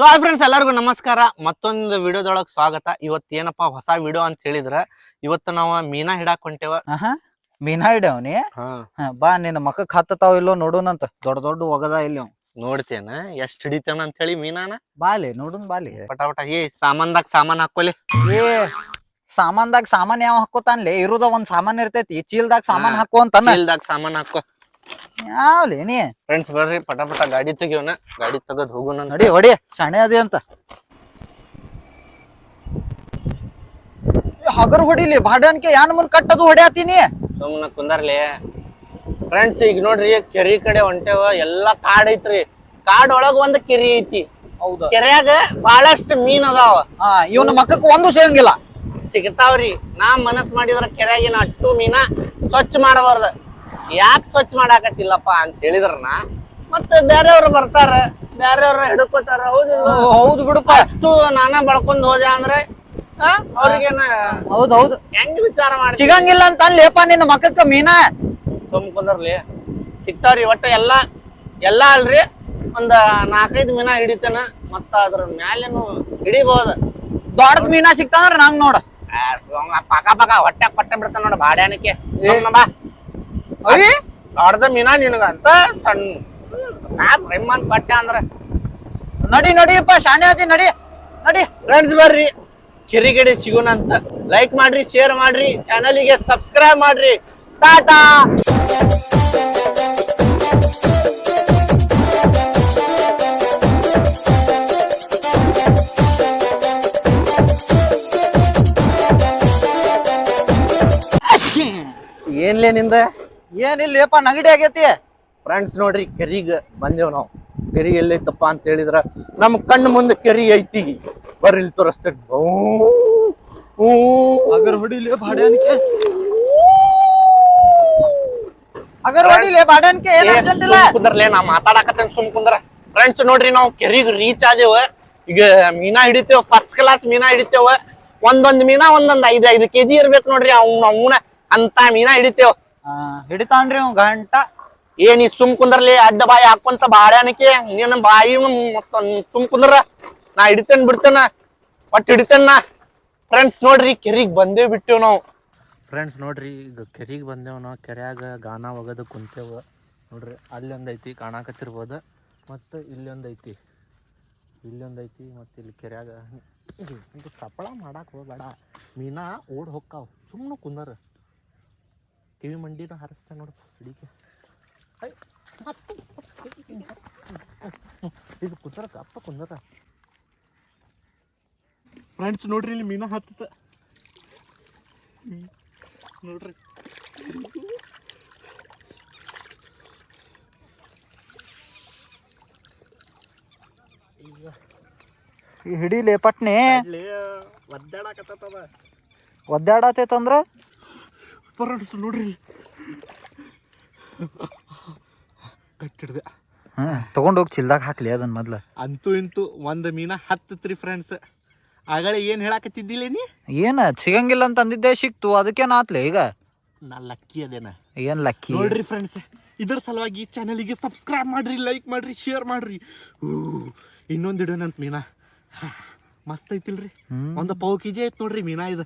So hi friends ಎಲ್ಲರಿಗೂ ನಮಸ್ಕಾರ. ಮತ್ತೊಂದು ವಿಡಿಯೋದೊಳಗ್ ಸ್ವಾಗತ. ಇವತ್ತು ಏನಪ್ಪಾ ಹೊಸ ವಿಡಿಯೋ ಅಂತ ಹೇಳಿದ್ರ ಇವತ್ತು ನಾವು ಮೀನಾ ಹಿಡಾಕ್ ಹೊಂಟೇವ. ಆಹಾ ಮೀನಾ ಹಿಡ್ಯಾವನಿ? ಬಾ ನಿನ್ನ ಮಖಕ್ ಹತ್ತತಾವ ಇಲ್ಲೋ ನೋಡೋಣಂತ ದೊಡ್ಡ ದೊಡ್ಡ ಒಗದ ಇಲ್ಲಿ ಅವ್. ನೋಡ್ತೇನ? ಎಷ್ಟ್ ಹಿಡಿತೇನ ಅಂತ ಹೇಳಿ ಮೀನಾನ? ಬಾಲಿ ನೋಡುನ್ ಬಾಲಿ ಪಟಾಪಟ ಪಟ ಏ ಸಾಮಾನ್ದಾಗ ಸಾಮಾನ್ ಹಾಕೋಲಿ ಏ ಸಾಮಾನ್ದಾಗ ಸಾಮಾನ್ ಯಾವ ಹಾಕೋತಾನ್ಲೆ ಇರುದ ಒಂದ್ ಸಾಮಾನ್ ಇರ್ತೈತಿ. ಚೀಲ್ದಾಗ ಸಾಮಾನ್ ಹಾ. ಹಾಕೋ ಅಂತ ಚೀಲ್ದಾಗ ಸಾಮಾನ್ ಹಾಕೋ ಯಾವ್ಲಿ ನೀ? ಫ್ರೆಂಡ್ಸ್ ಬರ್ರಿ ಪಟ ಪಟ ಗಾಡಿ ತೆಗಿಯೋಣ. ಗಾಡಿ ತೆಗದ್ ಹೋಗೋಣ ನೋಡಿ ಹೊಡಿ ಶಾಣೆ ಅದೇ ಅಂತ. ಹಗರ್ ಹೊಡಿಲಿ ಬಾಡನ್ಕೆ ಯಾನ್ ಮುಂದ್ ಕಟ್ಟದು ಹೊಡ್ಯಾತೀನಿ ಸುಮ್ಮನೆ ಕುಂದರ್ಲಿ. ಫ್ರೆಂಡ್ಸ್ ಈಗ ನೋಡ್ರಿ ಕೆರಿ ಕಡೆ ಹೊಂಟೇವ ಎಲ್ಲಾ ಕಾಡ್ ಐತ್ರಿ. ಕಾಡ್ ಒಳಗ್ ಒಂದ್ ಕೆರಿ ಐತಿ. ಕೆರೆಯಾಗ ಕೆರ್ಯಾಗ ಬಹಳಷ್ಟು ಮೀನ್ ಅದಾವ. ಹಾ ಇವನ ಮಕ್ಕಕ್ ಒಂದು ಸಿಗಂಗಿಲ್ಲ. ಸಿಗತಾವ್ರಿ. ನಾ ಮನಸ್ ಮಾಡಿದ್ರ ಕೆರೆಯಾಗಿನ ಅಟ್ಟು ಮೀನ ಸ್ವಚ್ಛ ಮಾಡಬಾರ್ದ. ಯಾಕೆ ಸ್ವಚ್ಛ ಮಾಡಾಕತ್ತಿಲ್ಲಪ್ಪ ಅಂತ ಹೇಳಿದ್ರನ? ಮತ್ತೆ ಬೇರೆಯವ್ರು ಬರ್ತಾರ ಬೇರೆಯವ್ರ ಹಿಡ್ಕೋತಾರ ಹೌದು ಹೌದು ಬಿಡಪ್ಪ. ಅಷ್ಟು ನಾನ ಬಳ್ಕೊಂಡು ಹೋದೆ ಅಂದ್ರೆ ಆ, ಅವ್ರಿಗೇನ ಹೌದು ಹೌದು. ಹೆಂಗ್ ವಿಚಾರ ಮಾಡಿ ಸಿಗಂಗಿಲ್ಲ ಅಂತ ಅನ್ಲೇಪ ನಿನ್ನ ಮಕ್ಕಕ್ಕ ಮೀನಾ? ಸುಮ್ ಕುಂದರ್ಲಿ. ಸಿಗ್ತಾವ್ರಿ ಒಟ್ಟ ಎಲ್ಲಾ ಎಲ್ಲಾ ಅಲ್ರಿ. ಒಂದ ನಾಲ್ಕೈದು ಮೀನಾ ಹಿಡಿತೇನ ಮತ್ತ ಅದ್ರ ಮ್ಯಾಲೇನು ಹಿಡಿಬಹುದು ದೊಡ್ಡದ ಮೀನಾ ಸಿಗ್ತಾವ್ರ ನಂಗ್ ನೋಡ. ಪಕ ಪಕ ಹೊಟ್ಟೆ ಪಟ್ಟೆ ಬಿಡ್ತಾನ ನೋಡ ಬಾಡ್ಯಾನಕ್ಕೆ. ಬಾ. ಅಯ್ಯ ದೊಡ್ಡದ ಮೀನಾ ನಿನಗಂತ? ಸಣ್ಣ. ನಾ ಪಟ್ಟೆ ಅಂದ್ರೆ. ನಡಿ ನಡಿಯಪ್ಪ ಶಾಣೆ ಆತಿ ನಡಿ ನಡಿ. ಫ್ರೆಂಡ್ಸ್ ಬರ್ರಿ ಕಿರಿಗಡೆ ಸಿಗೋಣ ಅಂತ ಲೈಕ್ ಮಾಡ್ರಿ ಶೇರ್ ಮಾಡ್ರಿ ಚಾನಲಿಗೆ ಸಬ್ಸ್ಕ್ರೈಬ್ ಮಾಡ್ರಿ. ಟಾಟಾ ಏನ್ಲೇ ನಿಂದ? ಏನಿಲ್ಲಪ್ಪ ನಗಡಿ ಆಗೈತಿ. ಫ್ರೆಂಡ್ಸ್ ನೋಡ್ರಿ ಕೆರಿಗೆ ಬಂದೇವ್ ನಾವು. ಕೆರಿ ಎಲ್ಲೈತಪ್ಪ ಅಂತ ಹೇಳಿದ್ರ ನಮ್ ಕಣ್ಣು ಮುಂದೆ ಕೆರಿ ಐತಿ. ಬರ್ರಿ ಇಲ್ಲಿ ತೋರಿಸ್ತೇನೆ. ಅಗರ್ ಹೊಡಿಲಿ ಬಾಡ್ಯಾನಿಕೆ. ಅಗರ್ ಹೊಡಿಲಿ ಬಾಡ್ಯಾನಿಕೆ ಏನ್ ಅರ್ಜೆಂಟ್ ಇಲ್ಲ? ಕುಂದ್ರಲೇ ನಾ ಮಾತಾಡಕತ್ತೇನೆ ಸುಮ್ ಕುಂದ್ರ. ಫ್ರೆಂಡ್ಸ್ ನೋಡ್ರಿ ನಾವು ಕೆರಿಗ್ ರೀಚ್ ಆದೇವ. ಈಗ ಮೀನಾ ಹಿಡಿತೇವ ಫಸ್ಟ್ ಕ್ಲಾಸ್ ಮೀನಾ ಹಿಡಿತೇವ. ಒಂದೊಂದ್ ಮೀನಾ ಒಂದೊಂದ್ ಐದ್ ಐದು ಕೆಜಿ ಇರ್ಬೇಕು ನೋಡ್ರಿ ಅವ್ನ ಅವ್ನ ಅಂತ ಮೀನಾ ಹಿಡಿತೇವ. ಹಿಡಿತಾನ್ರಿ ಅವ್ ಗಂಟ. ಏ ನೀ ಸುಮ್ ಕುಂದ್ರಲಿ ಅಡ್ಡ ಬಾಯಿ ಹಾಕೊಂತ ಬಾಳ್ಯಾನಕ್ಕೆ ನೀನ್ ಬಾಯಿ ಮತ್ತ ಸುಮ್ ಕುಂದ್ರ. ನಾ ಹಿಡಿತೇನ್ ಬಿಡ್ತೇನ? ಒಟ್ಟು ಹಿಡಿತೇನ ನಾ? ಫ್ರೆಂಡ್ಸ್ ನೋಡ್ರಿ ಕೆರಿಗೆ ಬಂದೇ ಬಿಟ್ಟೇವ್ ನಾವು. ಫ್ರೆಂಡ್ಸ್ ನೋಡ್ರಿ ಈಗ ಕೆರಿಗೆ ಬಂದೇವ್ ನಾವು. ಕೆರ್ಯಾಗ ಗಾನ ಒಗದು ಕುಂತೇವ. ನೋಡ್ರಿ ಅಲ್ಲಿ ಒಂದೈತಿ ಐತಿ ಕಾಣಾಕತ್ತಿರ್ಬೋದು. ಮತ್ತು ಇಲ್ಲಿ ಒಂದ್ ಐತಿ ಇಲ್ಲಿ ಒಂದ್ ಐತಿ ಮತ್ತು ಇಲ್ಲಿ ಕೆರ್ಯಾಗ ಸಪ್ಪಳ ಮಾಡಾಕ್ ಹೋಗ್ಬೇಡ. ಮೀನಾ ಓಡ್ ಹೊಕ್ಕಾವ್ ಸುಮ್ಮನೆ ಕುಂದರ. ಕಿವಿ ಮಂಡಿನ ಹಾರಿಸ್ತಾ ನೋಡು ಅಡಿಕೆ ಇದು ಕುಂದರ ಅಪ್ಪ ಕುಂದರ. ಫ್ರೆಂಡ್ಸ್ ನೋಡ್ರಿ ಇಲ್ಲಿ ಮೀನ ಹತ್ತ ನೋಡ್ರಿ. ಹಿಡಿಲಿ ಪಟ್ನೆ. ಒದ್ದಾಡಕತ್ತದ. ಒದ್ದಾಡತೈತಂದ್ರ? ಫ್ರೆಂಡ್ಸ್ ನೋಡ್ರಿ. ಕಟ್ಟಿಡ್ದೆ. ತಗೊಂಡ್ ಹೋಗಿ ಚಿಲ್ದಾಗ ಹಾಕ್ಲಿ ಅದನ್ನ ಮೊದ್ಲು. ಅಂತೂ ಇಂತೂ ಒಂದು ಮೀನ ಹತ್ತತ್ರಿ ಫ್ರೆಂಡ್ಸ್ ಆಗಳ ಏನು ಹೇಳಾಕತ್ತಿದ್ದಿಲ್ಲ ನೀ? ಏನ ಸಿಗಂಗಿಲ್ಲ ಅಂತ ಅಂದಿದ್ದೆ ಸಿಕ್ತು ಅದಕ್ಕೇನು ಆತ್ಲೆ ಈಗ? ನಾ ಲಕ್ಕಿ ಅದೇನ. ಏನ್ ಲಕ್ಕಿ? ನೋಡ್ರಿ ಫ್ರೆಂಡ್ಸ್ ಇದ್ರ ಸಲುವಾಗಿ ಚಾನಲಿಗೆ ಸಬ್ಸ್ಕ್ರೈಬ್ ಮಾಡ್ರಿ ಲೈಕ್ ಮಾಡ್ರಿ ಶೇರ್ ಮಾಡ್ರಿ. ಇನ್ನೊಂದು ಇಡೋಣಂತ ಮೀನಾ. ಮಸ್ತ್ ಐತಿಲ್ರಿ. ಹ್ಮ್. ಒಂದು ಪಾವು ಕೆಜಿ ಐತ್ ನೋಡ್ರಿ ಮೀನಾ ಇದು.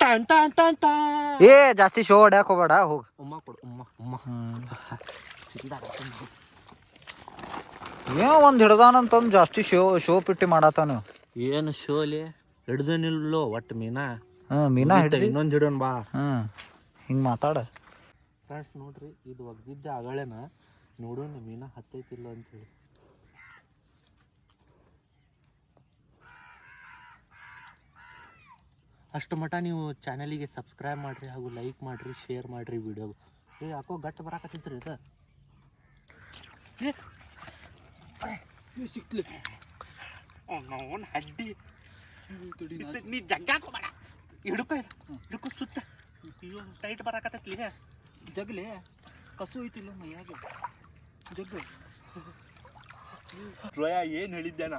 ಟಾನ್ ಟಾನ್ ಟಾನ್ ಟಾನ್ ಏ ಜಾಸ್ತಿ ಶೋ ಹೊಡ್ಯಾಕ ಹೋಗಬೇಡ ಹೋಗ. ಉಮ್ಮ ಕೊಡು ಉಮ್ಮ ಉಮ್ಮ. ಏ ಒಂದು ಹಿಡ್ದಾನಂತಂದ್ ಜಾಸ್ತಿ ಶೋ ಶೋ ಪಿಟ್ಟಿ ಮಾಡತಾನ ಏನು ಶೋಲೆ ಹಿಡ್ದನಿಲ್ಲೋ ಒಟ್ಟು ಮೀನಾ? ಹಾಂ ಮೀನಾ ಹಿಡ್ದು. ಇನ್ನೊಂದು ಹಿಡೋಣ ಬಾ. ಹ್ಮ್ ಹಿಂಗೆ ಮಾತಾಡ. ಫ್ರೆಂಡ್ಸ್ ನೋಡ್ರಿ ಇದು ಒಗ್ದಿದ್ದ ಅಗಳೇನ ನೋಡೋಣ ಮೀನಾ ಹತ್ತೈತಿಲ್ಲ ಅಂತೇಳಿ ಅಷ್ಟು ಮಟ್ಟ ನೀವು ಚಾನಲಿಗೆ ಸಬ್ಸ್ಕ್ರೈಬ್ ಮಾಡಿರಿ ಹಾಗೂ ಲೈಕ್ ಮಾಡಿರಿ ಶೇರ್ ಮಾಡಿರಿ ವಿಡಿಯೋ ಏ, ಯಾಕೋ ಗಟ್ಟ ಬರಾಕತ್ತಿದ್ರಿ ಇದು ಸಿಕ್ಲಿ. ಅವನ ಹಡ್ಡಿ. ನೀ ಜಗ್ಗಾಕೋಬೇಡ ಹಿಡ್ಕೊ ಹಿಡ್ಕೊ ಸುತ್ತ. ಟೈಟ್ ಬರಾಕತ್ತೈತಿ ಜಗ್ಲಿ. ಕಸು ಐತಿಲ್ಲ ಮೈಯಾಗ. ಜಗ್ಗು ಏನು ಹೇಳಿದ್ದೆ ನಾ